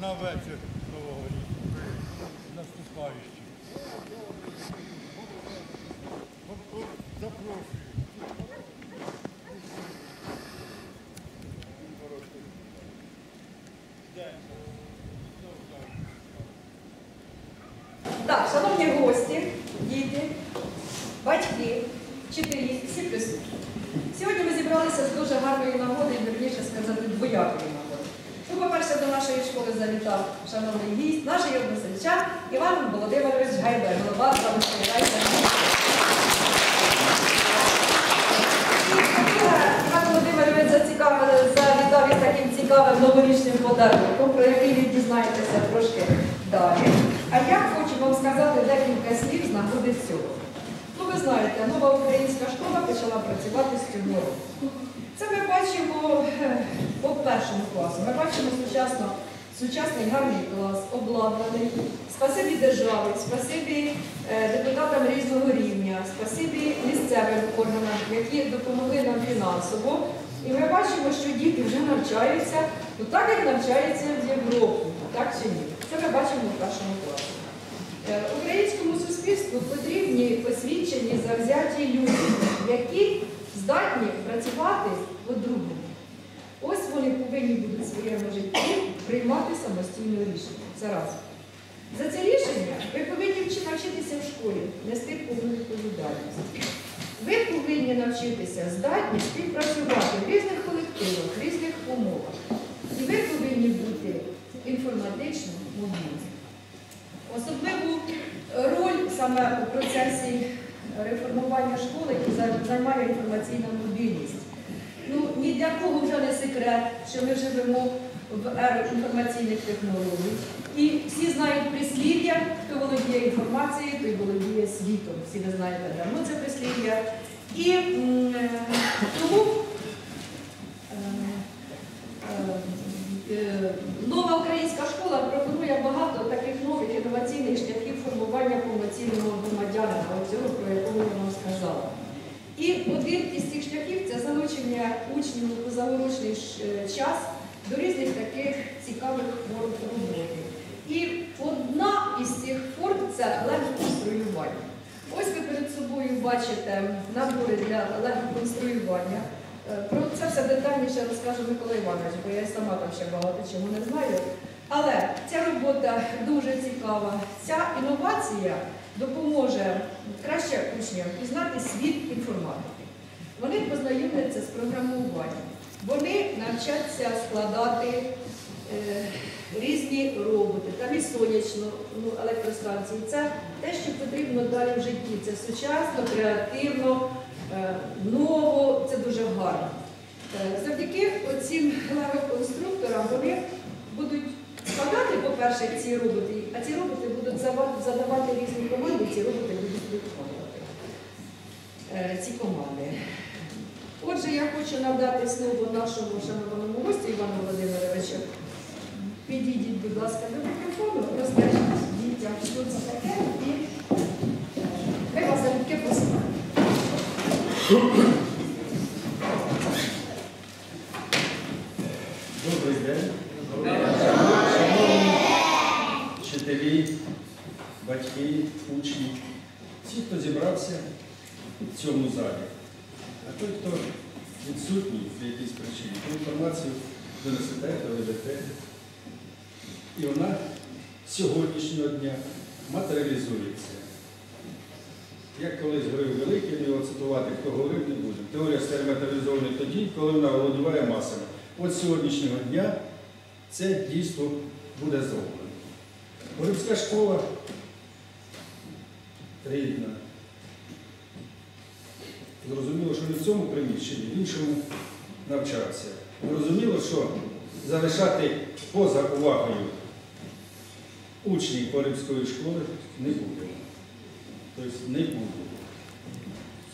На вечір нового ріку. Наступаючи. Запрошую. Так, шановні гості, діти, батьки, вчителі, всі присутні. Сьогодні ми зібралися з дуже гарної нагоди, і вірніше сказати, двоякої нагоди. Ну, по-перше, до нашої школи завітав шановний гість, наш односельчан Іван Володимирович Гайдай, голова Славянської райцентри. Іван Володимирович зацікавив- завітав із таким цікавим новорічним подарунком, про який ви дізнаєтеся трошки далі. А я хочу вам сказати декілька слів з нагоди цього. Ну, ви знаєте, нова українська школа почала працювати з цього року. Це ми бачимо е, по першому класу. Ми бачимо сучасно, сучасний гарний клас, обладнаний. Спасибі держави, спасибі е, депутатам різного рівня, спасибі місцевим органам, які допомогли нам фінансово. І ми бачимо, що діти вже навчаються, ну так як навчаються в Європі, так чи ні? Це ми бачимо в першому класі. Е, Українському суспільству потрібні посвідчені завзяті люди, які здатні працювати по-другому. Ось вони повинні будуть в своєму житті приймати самостійне рішення. Це раз. За це рішення ви повинні навчитися в школі, нести повну відповідальність. Ви повинні навчитися здатні співпрацювати в різних колективах, в різних умовах. І ви повинні бути інформатично мобільні. Особливу роль саме у процесі реформування школи за- займає інформаційна мобільність. Ну, ні для кого вже не секрет, що ми живемо в еру інформаційних технологій. І всі знають прислів'я, хто володіє інформацією, той володіє світом. Всі ви знаєте давно це прислів'я. І е, тому нова українська школа пропонує багато таких нових інноваційних шляхів формування повноцінного громадянина, цього, про якого я вам сказала. І один із цих шляхів це залучення учнів у позаурочний е, час до різних таких цікавих форм роботи. І одна із цих форм це лего-конструювання. Ось ви перед собою бачите набори для лего-конструювання. Про це все детальніше розкаже Микола Іванович, бо я сама там ще багато чого не знаю. Але ця робота дуже цікава. Ця інновація допоможе краще учням пізнати світ інформатики. Вони познайомляться з програмуванням. Вони навчаться складати е, різні роботи, там і сонячну ну, електростанції. Це те, що потрібно далі в житті. Це сучасно, креативно, ново, це дуже гарно. Е, Завдяки цим лего-конструкторам вони будуть складати, по-перше, ці роботи, а ці роботи будуть задавати різні команди, ці роботи будуть виконувати е, ці команди. Отже, я хочу надати слово нашому шанованому гостю Івану Володимировичу. Підійдіть, будь ласка, до мікрофону, розкажіть дітям, що це таке, і е, ми вас залюбки просимо. Добрий день. Шановні вчителі, батьки, учні, всі, хто зібрався в цьому залі. А той, хто відсутній з якійсь причини, ту інформацію донесете, доведете. І вона сьогоднішнього дня матеріалізується. Як колись говорив Великий, його цитувати, хто говорив, не буде. Теорія стає матеріалізована тоді, коли вона володіває масами. От з сьогоднішнього дня це дійство буде зроблено. Горівська школа рідна. Зрозуміло, що не в цьому приміщенні, в іншому навчався. Зрозуміло, що залишати поза увагою учнів Порівської школи не будемо. Тобто не буде.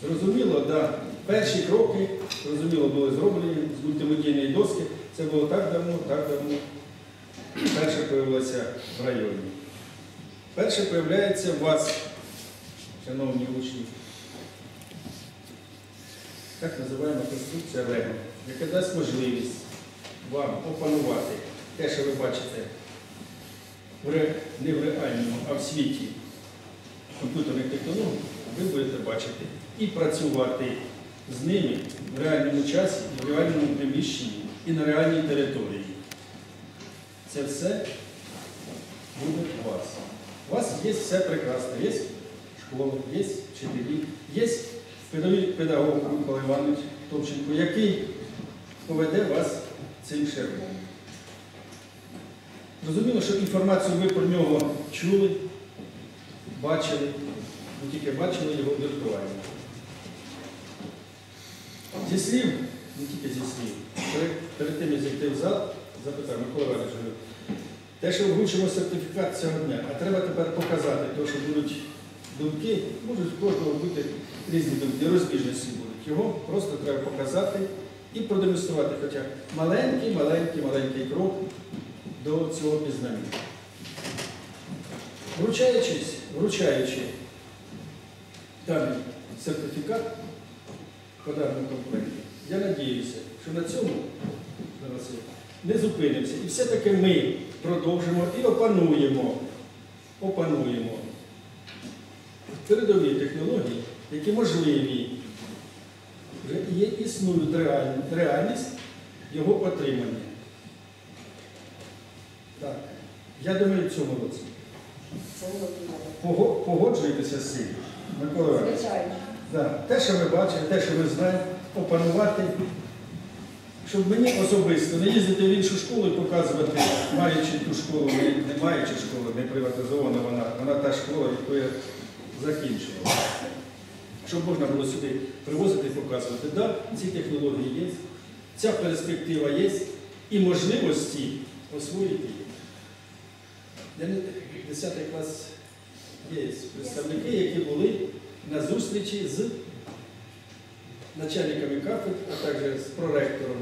Зрозуміло, да, перші кроки, зрозуміло, були зроблені з мультимедійної доски. Це було так давно, так давно. Перше появилося в районі. Перше появляється у вас, шановні учні. так називаємо конструкція РЕМ, яка дасть можливість вам опанувати те, що ви бачите не в реальному, а в світі комп'ютерних технологій, ви будете бачити і працювати з ними в реальному часі, в реальному приміщенні і на реальній території. Це все буде у вас. У вас є все прекрасно. Є школа, є вчителі, є педагог, Микола Іванович Томченко, який поведе вас цим шляхом. Зрозуміло, що інформацію ви про нього чули, бачили, ви тільки бачили його віртуально. Зі слів, не тільки зі слів, перед, тим, як зайти в зал, запитав Микола говорю, те, що вручимо сертифікат цього дня, а треба тепер показати, тому що будуть думки, можуть в кожного бути різні думки, розбіжності будуть. Його просто треба показати і продемонструвати хоча маленький, маленький, маленький крок до цього пізнання. Вручаючись, вручаючи даний сертифікат в подарунок комплекті, я надіюся, що на цьому не зупинимося. І все-таки ми продовжимо і опануємо, опануємо передові технології, які можливі, вже є, існують реальні- реальність його отримання. Так, я думаю, в цьому році. Пого- Погоджуєтеся з цим, Микола Іванович? Звичайно. Да. Те, що ви бачите, те, що ви знаєте, опанувати, щоб мені особисто не їздити в іншу школу і показувати, маючи ту школу, не, не маючи школи, не приватизована вона, вона та школа, яку я закінчував. Щоб можна було сюди привозити і показувати, да, ці технології є, ця перспектива є і можливості освоїти. Я не 10 клас є представники, які були на зустрічі з начальниками кафедр, а також з проректором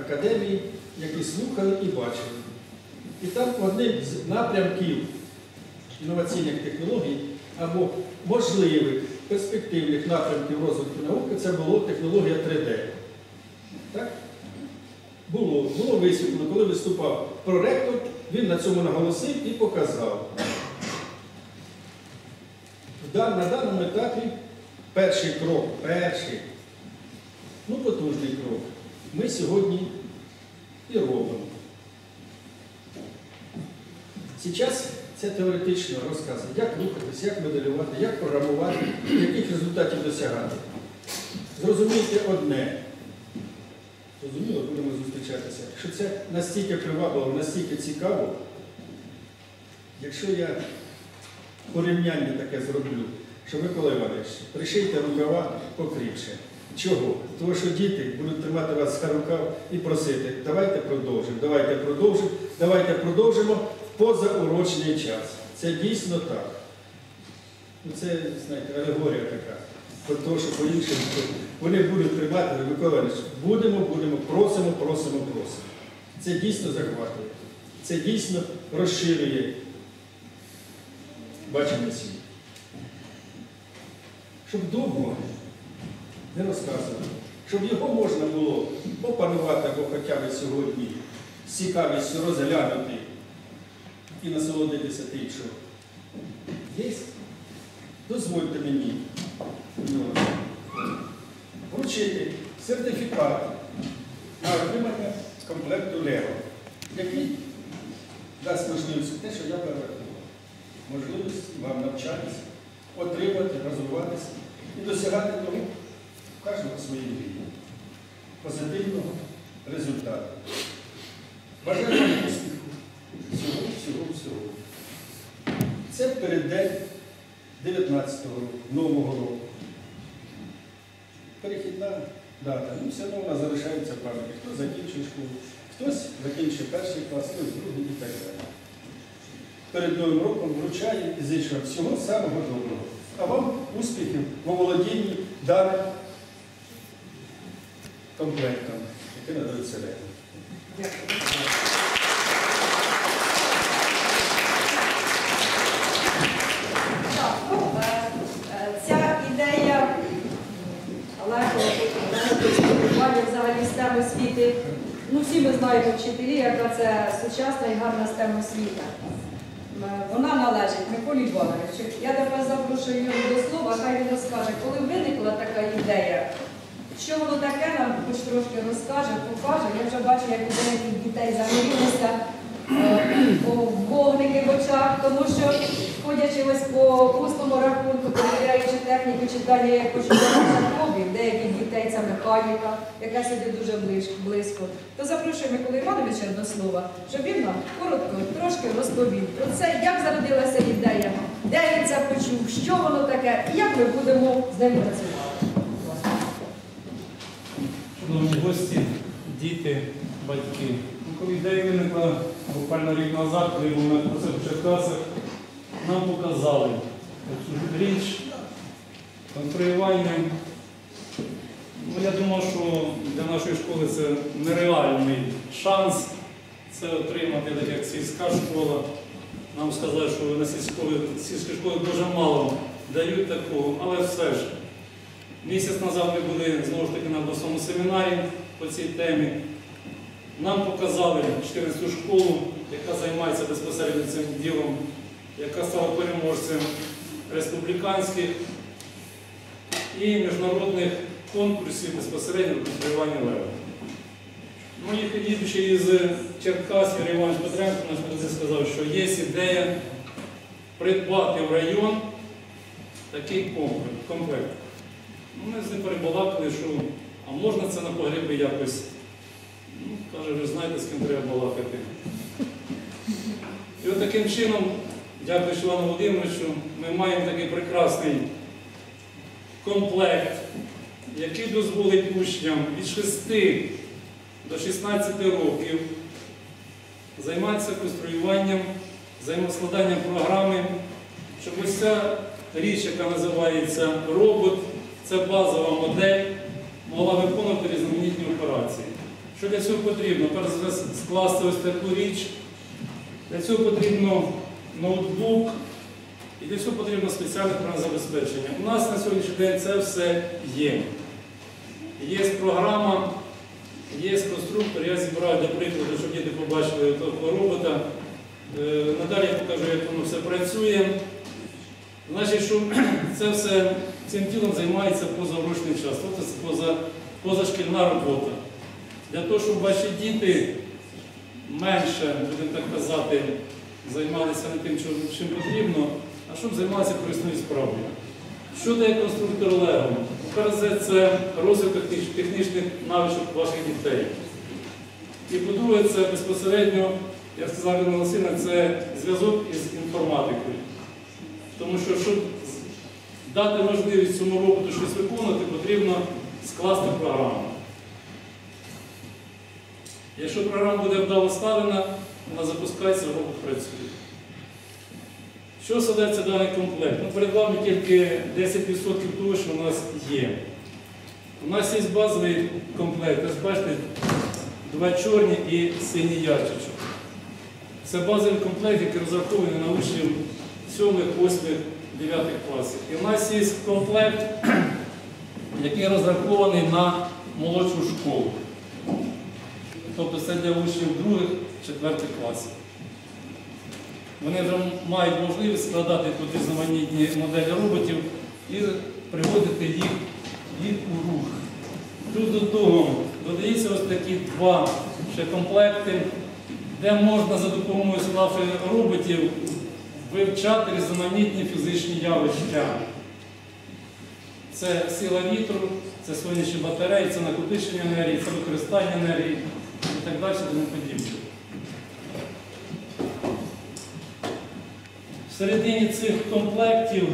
академії, які слухали і бачили. І там одним з напрямків інноваційних технологій або можливих перспективних напрямків розвитку науки це було технологія 3D. Так? Було, було висвітлено, коли виступав проректор, він на цьому наголосив і показав. На даному етапі перший крок, перший, ну потужний крок, ми сьогодні і робимо. Зараз це теоретично розкази, як рухатись, як моделювати, як програмувати, яких результатів досягати. Зрозумійте одне. Зрозуміло, будемо зустрічатися. Що це настільки привабливо, настільки цікаво, якщо я порівняння таке зроблю, що Микола Іванович, пришийте рукава покріпше. Чого? Тому що діти будуть тримати вас за рукав і просити, давайте продовжимо, давайте продовжимо, давайте продовжимо в позаурочний час. Це дійсно так. Ну, Це, знаєте, алегорія така. Про те, що по-іншому вони будуть тримати, Микола будемо, будемо, просимо, просимо, просимо. Це дійсно захватує. Це дійсно розширює бачення світу. Щоб довго не розказувати, щоб його можна було опанувати або хоча б сьогодні з цікавістю розглянути і насолодитися тим, що є. Дозвольте мені вручити сертифікат на отримання комплекту Лего, який дасть можливість те, що я перерахував. Можливість вам навчатися, отримати, розвиватися і досягати того в кожному своїй мрії. Позитивного результату. Бажаю вам успіху. Всього, всього, всього. Це переддень 19-го року, нового року. Перехідна дата. Ну, все одно вона залишається в пам'яті. Хто закінчує школу, хтось закінчує перший клас, хтось другий і так далі. Перед Новим роком вручаю і зичу всього самого доброго. А вам успіхів в оволодінні даним комплектом, який надається Лего. Так, ну, е, е, ця ідея Лего виховання взагалі STEM освіти. Ну, всі ми знаємо вчителі, яка це сучасна і гарна STEM освіта. Вона належить Миколі Івановичу. Я тепер запрошую його до слова, хай він розкаже, коли виникла така ідея, що воно таке нам хоч трошки розкаже, покаже. Я вже бачу, як у деяких дітей загорілися е, вогники в очах, тому що ходячи ось по пустому рахунку, перевіряючи техніку, читання як почуття хобі, деяких дітей це механіка, яка сюди дуже близько. То запрошую Миколи Івановича до слова, щоб він нам коротко трошки розповів про це, як зародилася ідея, де він це почув, що воно таке, і як ми будемо з ним працювати. Шановні гості, діти, батьки. Ну, Коли ідея виникла буквально рік назад, коли про це в Черкасах, нам показали цю річ конструювання. Ну, я думав, що для нашої школи це нереальний шанс це отримати, так як сільська школа. Нам сказали, що на сільській школі дуже мало дають такого, але все ж. Місяць назад ми були знову ж таки на обласному семінарі по цій темі. Нам показали 14 школу, яка займається безпосередньо цим ділом, яка стала переможцем республіканських і міжнародних конкурсів безпосередньо в конструюванні лева. Ну і їдучи із Черкас, Юрій Іванович Петренко наш президент сказав, що є ідея придбати в район такий комплект. комплект. Ну, Ми з ним перебалакали, що а можна це на погребі якось. Ну, каже, ви знаєте, з ким треба балакати. І от таким чином, дякуючи Івану Володимировичу, ми маємо такий прекрасний комплект, який дозволить учням від 6 до 16 років займатися конструюванням, взаємоскладанням програми, щоб ось ця річ, яка називається робот, це базова модель, могла виконувати різноманітні операції. Що для цього потрібно? Перш за скласти ось таку річ. Для цього потрібно ноутбук і для цього потрібно спеціальне програмне забезпечення. У нас на сьогоднішній день це все є. Є програма, є конструктор, я зібрав для прикладу, щоб діти побачили того робота. Е, Надалі я покажу, як воно все працює. Значить, що це все цим тілом займається позаурочний час, тобто це поза, позашкільна робота. Для того, щоб ваші діти менше, будемо так казати, займалися не тим, чим, потрібно, а щоб займалися корисною справою. Що дає конструктор Лего? Перш за це розвиток технічних навичок ваших дітей. І по-друге, це безпосередньо, як сказав Ірина це зв'язок із інформатикою. Тому що, щоб дати можливість цьому роботу щось виконувати, потрібно скласти програму. Якщо програма буде вдало ставлена, вона запускається, робот працює. Що складається даний комплект? Ну, перед вами тільки 10% того, що у нас є. У нас є базовий комплект, ось бачите, два чорні і синій ящичок. Це базовий комплект, який розрахований на учнів 7, 8, 9 класів. І в нас є комплект, який розрахований на молодшу школу. Тобто це для учнів других, четвертих класів. Вони вже мають можливість складати тут різноманітні моделі роботів і приводити їх, їх у рух. Тут до того додається ось такі два ще комплекти, де можна за допомогою склавши роботів вивчати різноманітні фізичні явища. Це сила вітру, це сонячні батареї, це накопичення енергії, це використання енергії і так далі, тому подібне. Всередині цих комплектів,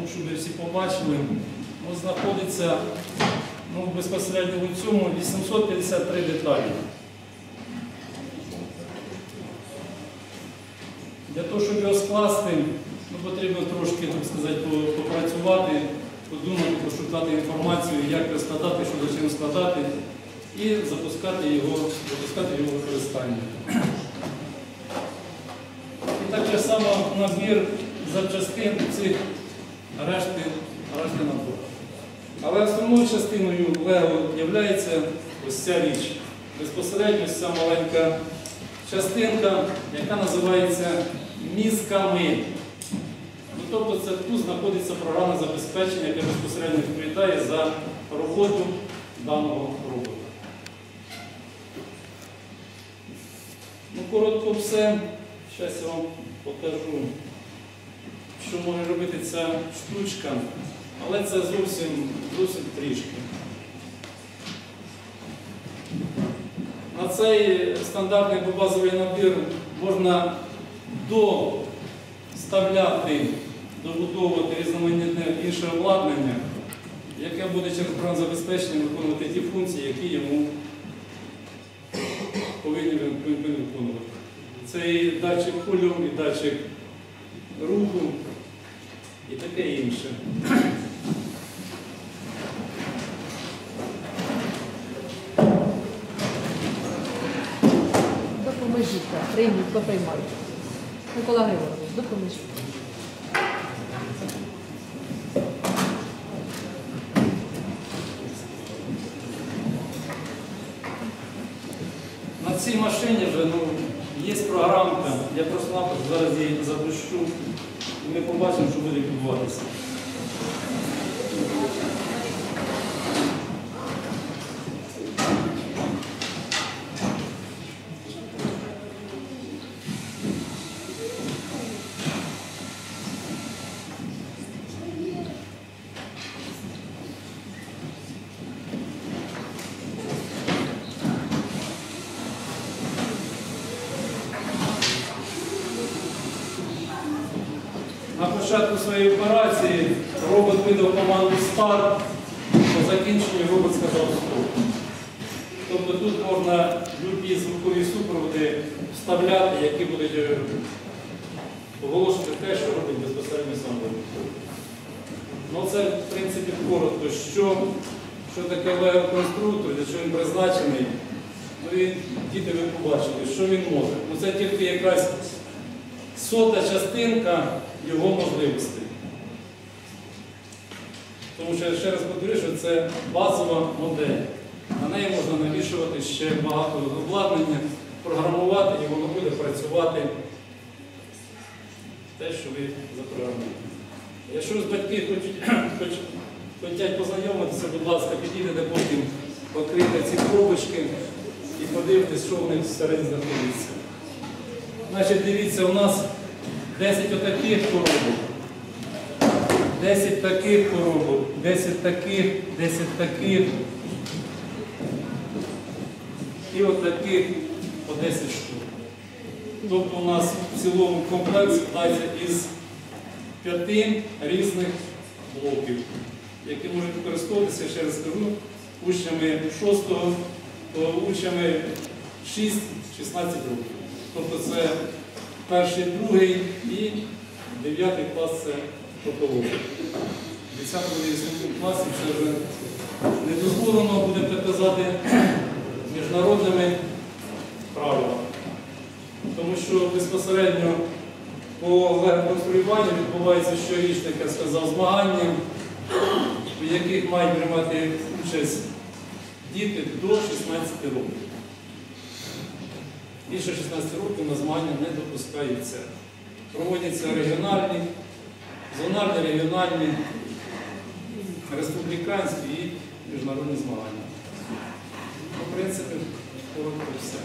ну, щоб ви всі побачили, ну, знаходиться ну, безпосередньо у цьому 853 деталі. Для того, щоб його скласти, ну, потрібно трошки, так сказати, попрацювати, подумати, пошукати інформацію, як його складати, що за чим складати, і запускати його, запускати його використання. І так само набір запчастин цих решти, решти набору. Але основною частиною Лего є ось ця річ. Безпосередньо ось ця маленька частинка, яка називається мізками. Ну, тобто це тут знаходиться програмне забезпечення, яке безпосередньо відповідає за роботу даного робота. Ну, коротко все. Зараз я вам покажу, що може робити ця штучка, але це зовсім, зовсім трішки. На цей стандартний базовий набір можна доставляти, добудовувати різноманітне інше обладнання, яке буде через програмне забезпечення виконувати ті функції, які йому повинні виконувати. Це і датчик кольору, і датчик руху, і таке інше. Допоможіть, прийміть, поприймайте. Микола Григорович, допоможіть. На машині вже ну, є програмка, я просто-напросто зараз її запущу і ми побачимо, що буде відбуватися. На початку своєї операції робот видав команду старт, по закінченню робот сказав стоп. Тобто тут можна любі звукові супроводи вставляти, які будуть е, оголошувати те, що робить безпосередньо сам робот. Ну це в принципі коротко, що, що таке лего-конструктор, для чого він призначений. Ну і діти ви побачили, що він може. Ну це тільки якраз сота частинка його можливостей. Тому що я ще раз повторю, що це базова модель. На неї можна навішувати ще багато обладнання, програмувати і воно буде працювати те, що ви запрограмуєте. Якщо ж батьки хочуть, познайомитися, будь ласка, підійдете потім, відкрийте ці коробочки і подивитесь, що в них всередині знаходиться. Значить, дивіться, у нас 10 отаких коробок, 10 таких коробок, 10 таких, 10 таких. І от таких по 10 штук. Тобто у нас в цілому комплекс складається із п'яти різних блоків, які можуть використовуватися, ще раз скажу, учнями 6, учнями 6-16 років. Тобто це перший, другий і дев'ятий клас це фотологія. В 10 класі це вже не дозволено, будемо так казати, міжнародними правилами. Тому що безпосередньо по лего-конструюванню відбувається щорічне, як я сказав, змагання, в яких мають приймати участь діти до 16 років. Більше 16 років на змагання не допускаються. Проводяться регіональні, зональні, регіональні, республіканські і міжнародні змагання. Ну, В принципі, коротко все.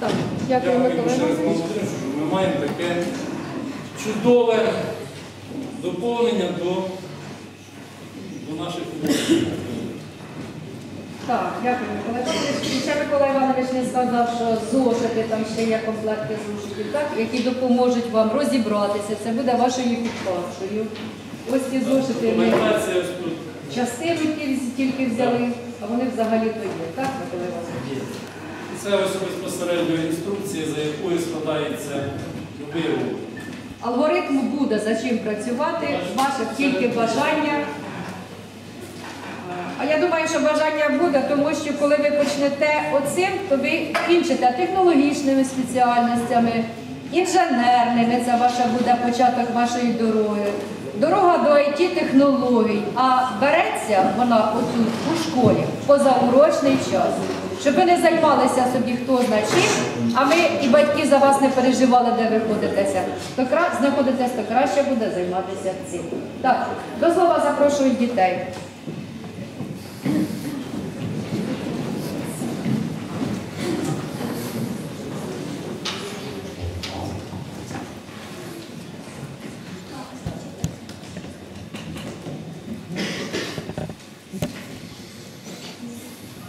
Так, дякую, Микола ще раз Григорович. що ми маємо таке чудове доповнення до, до наших умов. Так, дякую, Микола. Ще Микола Іванович не сказав, що зошити, там ще є комплекти зошитів, так, які допоможуть вам розібратися. Це буде вашою підказкою. Ось ці зошити ми частину тільки взяли, а вони взагалі то є. Так, Микола Іванович? Це ось безпосередньо інструкція, за якою складається любий. Алгоритм буде за чим працювати, ваше тільки бажання. А я думаю, що бажання буде, тому що коли ви почнете оцим, то ви кінчите технологічними спеціальностями, інженерними, це ваша буде початок вашої дороги. дорога до it технологій, а береться вона отут у школі позаурочний час. Щоб ви не займалися собі хто зна чим, а ми і батьки за вас не переживали, де ви ходитеся, то знаходитесь, то краще буде займатися цим. Так, до слова запрошують дітей.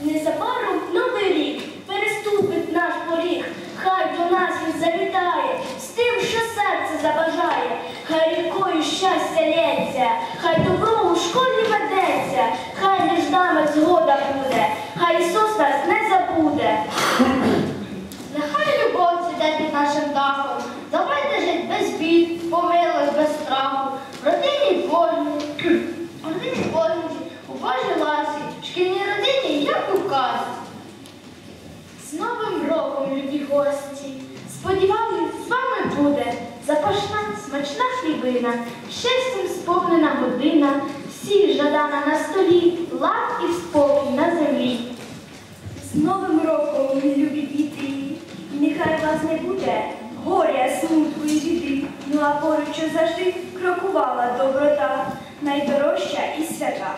Незабаром новий рік переступить наш поріг, хай до нас він завітає, з тим, що серце забажає, хай рікою щастя лється, хай добро у школі ведеться, хай між нами згода буде, хай Ісус нас не забуде. Нехай любов цвіте під нашим дахом, давайте жить без бід, помилось без страху, в родині кожній, в родині кожній, у Божій ласі, в шкільній родині, як у казці. З Новим роком, любі гості! Сподіваюсь, з вами буде запашна, смачна хлібина, щастям сповнена година, всіх жадана на столі, лад і спокій на землі. З Новим роком, любі діти, і нехай вас не буде горя, смутку і біди, ну а поруч завжди крокувала доброта, найдорожча і свята.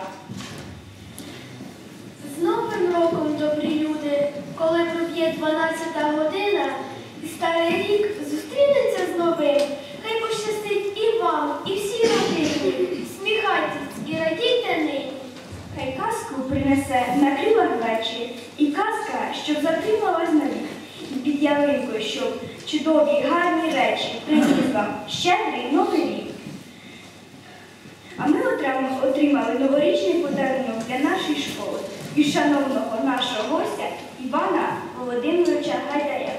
З Новим роком, добрі люди, коли проб'є 12 година, і старий рік зустрінеться з новим, хай і вам, і всій родині. Сміхайтесь і радійте нині. Хай казку принесе на крилах вечір, і казка, щоб затрималась на вік. І під ялинкою, щоб чудові гарні речі приніс вам щедрий новий рік. А ми отримали новорічний подарунок для нашої школи і шановного нашого гостя Івана Володимировича Гайдая.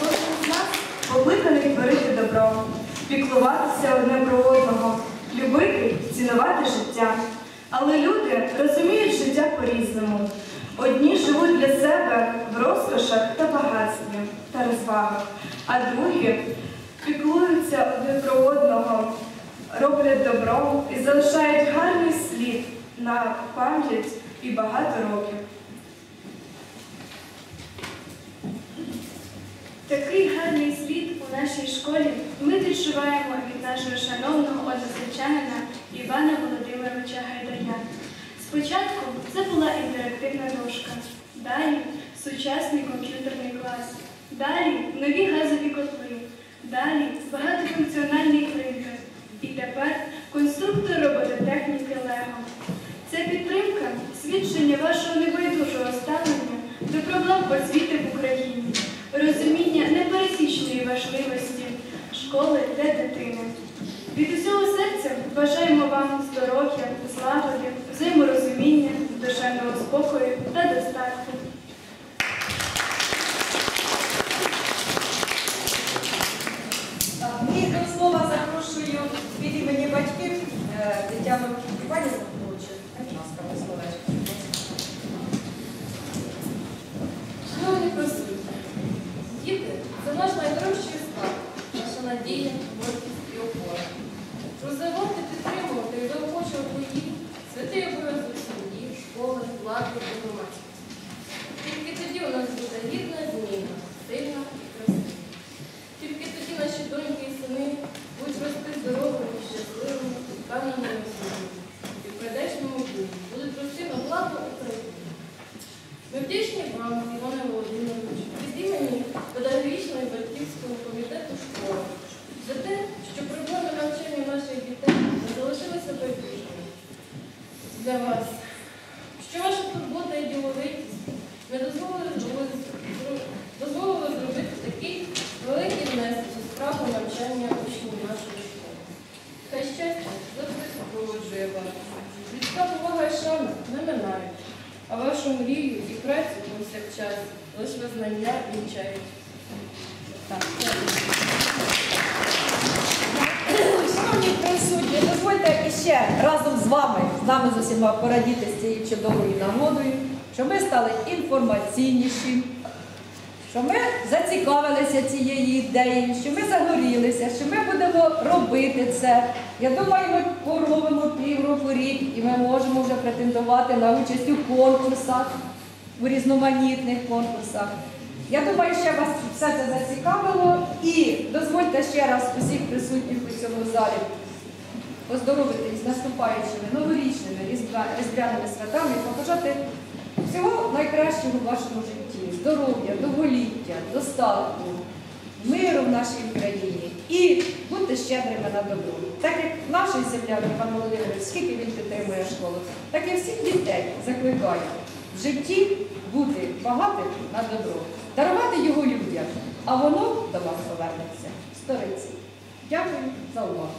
Кожен з нас покликаний творити добро, піклуватися одне про одного, любити, цінувати життя. Але люди розуміють життя по-різному. Одні живуть для себе в розкошах та багатстві та розвагах, а другі піклуються один про одного, роблять добро і залишають гарний слід на пам'ять і багато років. Такий гарний слід у нашій школі ми відчуваємо від нашого шановного односельчанина Івана Володимировича Гайдая. Спочатку це була інтерактивна дошка, далі сучасний комп'ютерний клас, далі нові газові котли, далі багатофункціональний принтер і тепер конструктор робототехніки Лего. Це підтримка свідчення вашого небайдужого ставлення до проблем освіти в Україні, розуміння непересічної важливості школи для дитини. Від усього серця бажаємо вам здоров'я, злагоди, взаєморозуміння, душевного спокою та достатку. Так, І до слова запрошую від імені батьків е, Тетяну Іванівну Кручу. Будь ласка, до словечко. Шановні присутні, діти це наш найдорожчий скарб, наша надія, гордість і опора. Розвивати, підтримувати і заохочувати їх святий обов'язок сім'ї, школи, влади і громадськості. Тільки тоді у нас буде гідна зміна, сильна і красива. Тільки тоді наші доньки і сини будуть рости здоровими, щасливими, впевненими в собі. І в прийдешньому дні будуть рости на благо України. Ми вдячні вам, Іване Володимировичу, від імені педагогічного і батьківського комітету школи за те, що проблеми навчання наших дітей не залишилися байдужими для вас, що ваша турбота і діловитість не дозволили зробити, дозволили зробити такий великий внесок у справу навчання учнів нашої школи. Хай щастя завжди супроводжує вас. Людська повага і шана не минають, а вашу мрію і працю повсякчас лише визнання вінчають. Так, Шановні присутні, дозвольте іще разом з вами, з нами з усіма порадіти з цією чудовою нагодою, що ми стали інформаційніші, що ми зацікавилися цією ідеєю, що ми загорілися, що ми будемо робити це. Я думаю, ми поробимо півроку рік і ми можемо вже претендувати на участь у конкурсах, у різноманітних конкурсах. Я думаю, що вас все це зацікавило і дозвольте ще раз усіх присутніх у цьому залі поздоровитись з наступаючими новорічними різдвяними святами і побажати всього найкращого в вашому житті, здоров'я, довголіття, достатку, миру в нашій країні і бути щедрими на добро. Так як наш земляк Іван Володимирович, скільки він підтримує школу, так і всіх дітей закликаю в житті бути багатим на добро, дарувати його людям, а воно до вас повернеться. Сториці. Дякую за увагу.